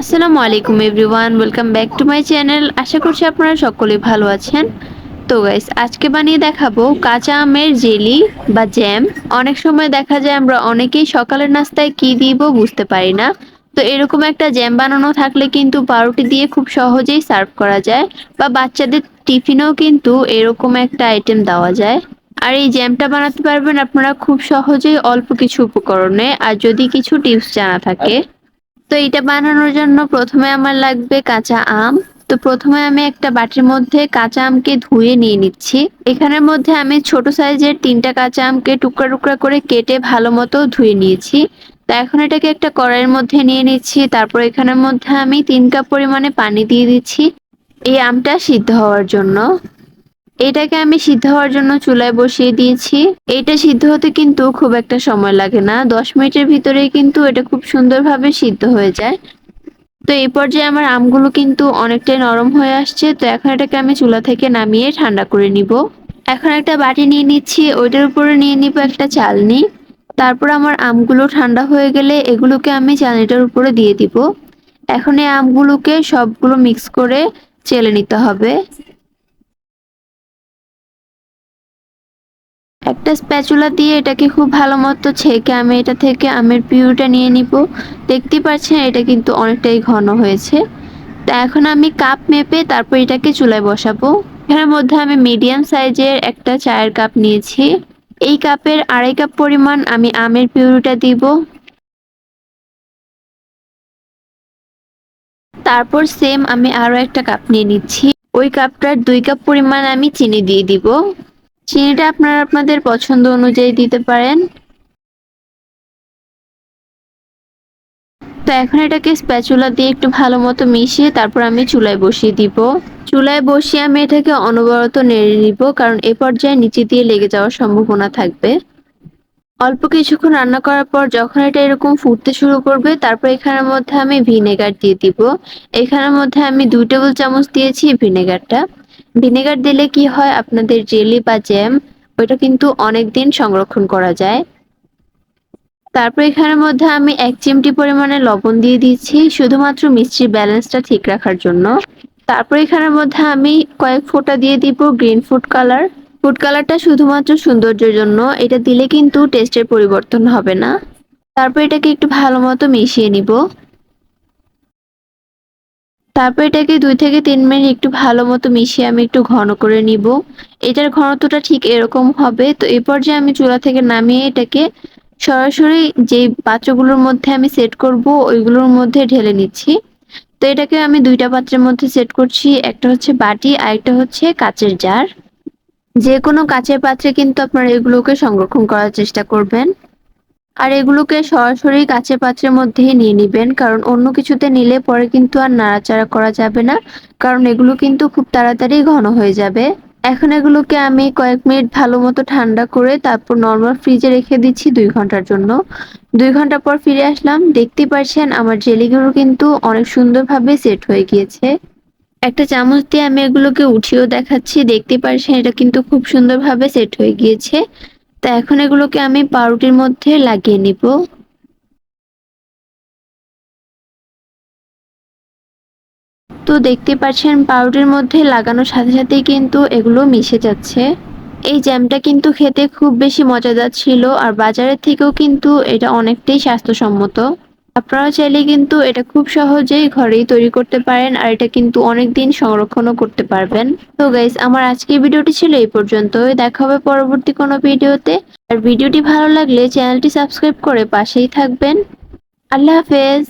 আসসালামু আলাইকুম everyone, welcome back to my channel. আশা করছি আপনারা সকলেই ভালো আছেন। তো গাইস, আজকে বানিয়ে দেখাবো কাঁচা আমের জেলি বা জ্যাম। অনেক সময় দেখা যায় আমরা অনেকেই সকালের নাস্তায় কি দিব বুঝতে পারি না। তো এরকম একটা জ্যাম বানানো থাকলে কিন্তু পাউরুটি দিয়ে খুব সহজেই সার্ভ করা যায় বা বাচ্চাদের টিফিনেও কিন্তু এরকম একটা আইটেম দেওয়া যায়। আর এই জ্যামটা বানাতে পারবেন আপনারা খুব সহজেই অল্প কিছু উপকরণে। আর যদি কিছু টিপস জানা থাকে তো এটা বানানোর জন্য প্রথমে আমার লাগবে কাঁচা আম। তো প্রথমে আমি একটা বাটির মধ্যে কাঁচা আমকে ধুয়ে নিয়ে নিচ্ছি। এখানের মধ্যে আমি ছোট সাইজের তিনটা কাঁচা আমকে টুকরা টুকরা করে কেটে ভালো মতো ধুয়ে নিয়েছি। তা এখন এটাকে একটা কড়াইয়ের মধ্যে নিয়ে নিচ্ছি। তারপর এখানের মধ্যে আমি তিন কাপ পরিমাণে পানি দিয়ে দিচ্ছি। এই আমটা সিদ্ধ হওয়ার জন্য। এটাকে আমি সিদ্ধ হওয়ার জন্য চুলায় বসিয়ে দিয়েছি। এটা সিদ্ধ হতে কিন্তু খুব একটা সময় লাগে না। দশ মিনিটের ভিতরেই কিন্তু এটা খুব সুন্দরভাবে সিদ্ধ হয়ে যায়। তো এই পর্যায়ে আমার আমগুলো কিন্তু অনেকটাই নরম হয়ে আসছে। তো এখন এটাকে আমি চুলা থেকে নামিয়ে ঠান্ডা করে নিব। এখন একটা বাটি নিয়ে নিচ্ছি। ওইটার উপরে নিয়ে নিব একটা চালনি। তারপর আমার আমগুলো ঠান্ডা হয়ে গেলে এগুলোকে আমি চালনিটার উপরে দিয়ে দিব। এখন এই আমগুলোকে সবগুলো মিক্স করে চেলে নিতে হবে। একটা স্প্যাচুলা দিয়ে এটাকে খুব ভালো মতো ছেঁকে আমি এটা থেকে আমের পিউরিটা নিয়ে নিব। দেখতে পাচ্ছেন, এটা কিন্তু অনেকটাই ঘন হয়েছে। তা এখন আমি কাপ মেপে তারপর এটাকে চুলায় বসাবো। এখানের মধ্যে আমি মিডিয়াম সাইজের একটা চায়ের কাপ নিয়েছি। এই কাপের আড়াই কাপ পরিমাণ আমি আমের পিউরিটা দিব। তারপর সেম আমি আরও একটা কাপ নিয়ে নিচ্ছি। ওই কাপটার দুই কাপ পরিমাণ আমি চিনি দিয়ে দিব। চিনিটা আপনারা আপনাদের পছন্দ অনুযায়ী দিতে পারেন। তো এখন এটাকে স্প্যাচুলা দিয়ে একটু ভালো মতো মিশিয়ে তারপর আমি চুলায় বসিয়ে দিব। চুলায় বসিয়ে আমি এটাকে অনবরত নেড়ে নিব কারণ এ পর্যায়ে নিচে দিয়ে লেগে যাওয়ার সম্ভাবনা থাকবে। অল্প কিছুক্ষণ রান্না করার পর যখন এটা এরকম ফুটতে শুরু করবে, তারপর এখানের মধ্যে আমি ভিনেগার দিয়ে দিব। এখানের মধ্যে আমি দুই টেবিল চামচ দিয়েছি ভিনেগারটা। ভিনেগার দিলে কি হয়? আপনাদের জেলি বা জ্যাম, ওইটা কিন্তু অনেক দিন সংরক্ষণ করা যায়। তারপর এখানের মধ্যে আমি এক চিমটি পরিমাণে লবণ দিয়ে দিচ্ছি শুধুমাত্র মিষ্টির ব্যালেন্সটা ঠিক রাখার জন্য। তারপর এখানের মধ্যে আমি কয়েক ফোঁটা দিয়ে দিব গ্রিন ফুড কালার। ফুড কালারটা শুধুমাত্র সৌন্দর্যের জন্য, এটা দিলে কিন্তু টেস্টের পরিবর্তন হবে না। তারপর এটাকে একটু ভালো মতো মিশিয়ে নিব। তারপর এটাকে দুই থেকে তিন মিনিট একটু ভালো মতো মিশিয়ে আমি একটু ঘন করে নিব। এটার ঘনত্বটা ঠিক এরকম হবে। তো এই পর্যায়ে আমি চুলা থেকে নামিয়ে এটাকে সরাসরি যে পাত্রগুলোর মধ্যে আমি সেট করব, ওইগুলোর মধ্যে ঢেলে নিচ্ছি। তো এটাকে আমি দুইটা পাত্রের মধ্যে সেট করছি। একটা হচ্ছে বাটি আর একটা হচ্ছে কাচের জার। যে কোনো কাচের পাত্রে কিন্তু আপনারা এগুলোকে সংরক্ষণ করার চেষ্টা করবেন। আর এগুলোকে সরাসরি কাঁচের পাত্রের মধ্যেই নিয়ে নিবেন, কারণ অন্য কিছুতে নিলে পরে কিন্তু আর নাড়াচাড়া করা যাবে না, কারণ এগুলো কিন্তু খুব তাড়াতাড়ি ঘন হয়ে যাবে। এখন এগুলোকে আমি কয়েক মিনিট ভালো মতো ঠান্ডা করে তারপর নর্মাল ফ্রিজে রেখে দিচ্ছি দুই ঘণ্টার জন্য। দুই ঘণ্টা পর ফিরে আসলাম, দেখতে পাচ্ছেন আমার জেলিগুলো কিন্তু অনেক সুন্দরভাবে সেট হয়ে গিয়েছে। একটা চামচ দিয়ে আমি এগুলোকে উঠিয়েও দেখাচ্ছি, দেখতে পাচ্ছেন এটা কিন্তু খুব সুন্দরভাবে সেট হয়ে গিয়েছে। তা এখন এগুলোকে আমি পাউরুটির মধ্যে লাগিয়ে নিব। তো দেখতে পাচ্ছেন, পাউরুটির মধ্যে লাগানোর সাথে সাথে কিন্তু এগুলো মিশে যাচ্ছে। এই জ্যামটা কিন্তু খেতে খুব বেশি মজাদার ছিল, আর বাজারের থেকেও কিন্তু এটা অনেকটাই স্বাস্থ্যসম্মত। আপনারা চাইলে কিন্তু এটা খুব সহজেই ঘরেই তৈরি করতে পারেন আর এটা কিন্তু অনেক দিন সংরক্ষণও করতে পারবেন। তো গাইস আমার আজকের ভিডিওটি ছিল এই পর্যন্ত দেখা হবে পরবর্তী কোনো ভিডিওতে। আর ভিডিওটি ভালো লাগলে চ্যানেলটি সাবস্ক্রাইব করে পাশেই থাকবেন। আল্লাহ হাফেজ।